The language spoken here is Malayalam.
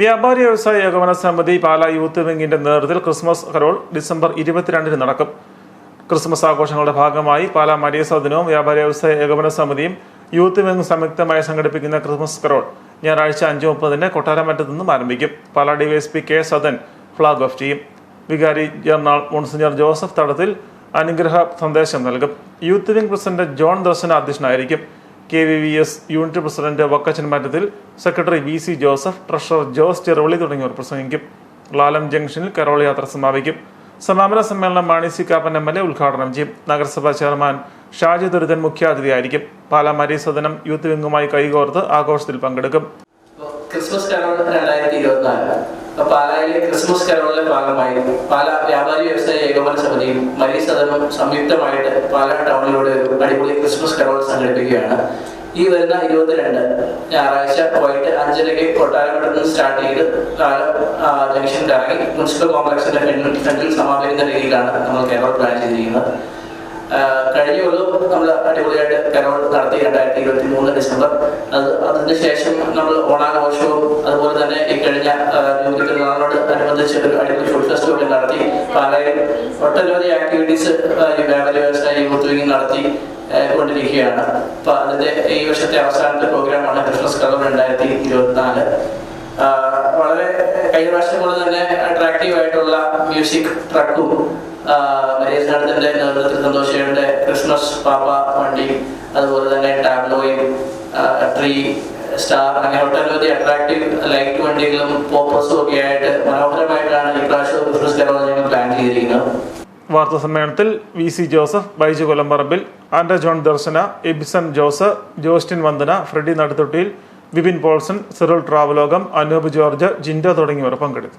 വ്യാപാരി വ്യവസായ ഏകോപന സമിതി പാലാ യൂത്ത് വിംഗിന്റെ നേതൃത്വത്തിൽ ക്രിസ്മസ് കരോൾ ഡിസംബർ ഇരുപത്തിരണ്ടിന് നടക്കും. ക്രിസ്മസ് ആഘോഷങ്ങളുടെ ഭാഗമായി പാലാ മരിയ സദനവും വ്യാപാരി വ്യവസായ ഏകോപന സമിതിയും യൂത്ത് വിംഗ് സംയുക്തമായി സംഘടിപ്പിക്കുന്ന ക്രിസ്മസ് കരോൾ ഞായറാഴ്ച അഞ്ച് മുപ്പതിന് കൊട്ടാരമറ്റത്ത് നിന്നും ആരംഭിക്കും. Pala DYSP K Sadan flag off ചെയ്യും. വികാരി ജനറൽ മോൺസിഞ്ഞർ ജോസഫ് തടത്തിൽ അനുഗ്രഹ സന്ദേശം നൽകും. Youth wing president John Darshana അധ്യക്ഷനായിരിക്കും K V V S unit president Vakkachan Mattathil secretary V C Joseph treasurer Jose Cheruvally തുടങ്ങിയവർ പ്രസംഗിക്കും. ലാലം ജംഗ്ഷനിൽ കരോൾ യാത്ര സമാപിക്കും. സമാപന സമ്മേളനം Mani C Kappan M L A ഉദ്ഘാടനം ചെയ്യും. നഗരസഭാ ചെയർമാൻ ഷാജി ദുരിതൻ മുഖ്യാതിഥിയായിരിക്കും. പാലാ മരി സദനം യൂത്ത് വിംഗുമായി കൈകോർത്ത് ആഘോഷത്തിൽ പങ്കെടുക്കും. ക്രിസ്മസ് പാലായിലെ ക്രിസ്മസ് കരോളിന്റെ ഭാഗമായി പാല വ്യാപാരി വ്യവസായ ഏകോപന സമിതിയും മരി സദനവും സംയുക്തമായിട്ട് പാല ടൗണിലൂടെ ഒരു അടിപൊളി ക്രിസ്മസ് കരോൾ സംഘടിപ്പിക്കുകയാണ്. ഈ വരുന്ന ഇരുപത്തിരണ്ട് ഞായറാഴ്ച വൈകിട്ട് അഞ്ചരയ്ക്ക് കൊട്ടാരമഠത്തിൽ നിന്ന് സ്റ്റാർട്ട് ചെയ്ത് കാല ജംഗ്ഷനിൽ മുനിസിപ്പൽ കോംപ്ലക്സിന്റെ ഫ്രണ്ടിൽ ഫ്രണ്ടിൽ സമാപിക്കുന്ന രീതിയിലാണ് നമ്മൾ കേരളം പ്ലാൻ ചെയ്തിരിക്കുന്നത്. കഴിഞ്ഞ ഒരു നമ്മൾ അടിപൊളിയായിട്ട് കരോൾ നടത്തി രണ്ടായിരത്തി ഇരുപത്തി മൂന്ന് ഡിസംബർ. അത് അതിന് ശേഷം നമ്മൾ ഓണാഘോഷവും ഒരു അടിപൊളി ഫുഡ് ഫെസ്റ്റിവൽ നടത്തി. പാലയിൽ ഒട്ടനവധി ആക്ടിവിറ്റീസ് ഫാമിലി വ്യവസായ യൂത്ത് വിങ് നടത്തി കൊണ്ടിരിക്കുകയാണ്. അപ്പൊ അതിന്റെ ഈ വർഷത്തെ അവസാനത്തെ പ്രോഗ്രാമാണ് ക്രിസ്മസ് കളർ രണ്ടായിരത്തി ഇരുപത്തിനാല് വളരെ കഴിഞ്ഞ പ്രാവശ്യം പോലെ തന്നെ അട്രാക്റ്റീവ് ആയിട്ടുള്ള മ്യൂസിക് ട്രക്കും മരിയസ്നാഥത്തിന്റെ നേതൃത്വത്തിൽ സന്തോഷയുടെ ക്രിസ്മസ് പാപ്പ വണ്ടി അതുപോലെ തന്നെ ടാബ്ലോയും ട്രീ സ്റ്റാർ അങ്ങനെ ഒട്ടനവധി അട്രാക്റ്റീവ് ലൈറ്റ് വണ്ടികളും പോപ്പേഴ്സും ഒക്കെ ആയിട്ട് മനോഹരമായിട്ടാണ് ഈ പ്രാവശ്യം ഞങ്ങൾ പ്ലാൻ ചെയ്തിരിക്കുന്നത്. വാർത്താ സമ്മേളനത്തിൽ V C Joseph Baiju Kolamparambil ആൻഡ്ര John Darshana Ebison Jose Jostin Vandana Freddy Naduthottiyil Vipin Paulson സിറോൾ ട്രാവലോകം അനൂപ് ജോർജ് ജിൻഡ തുടങ്ങിയവർ പങ്കെടുത്തു.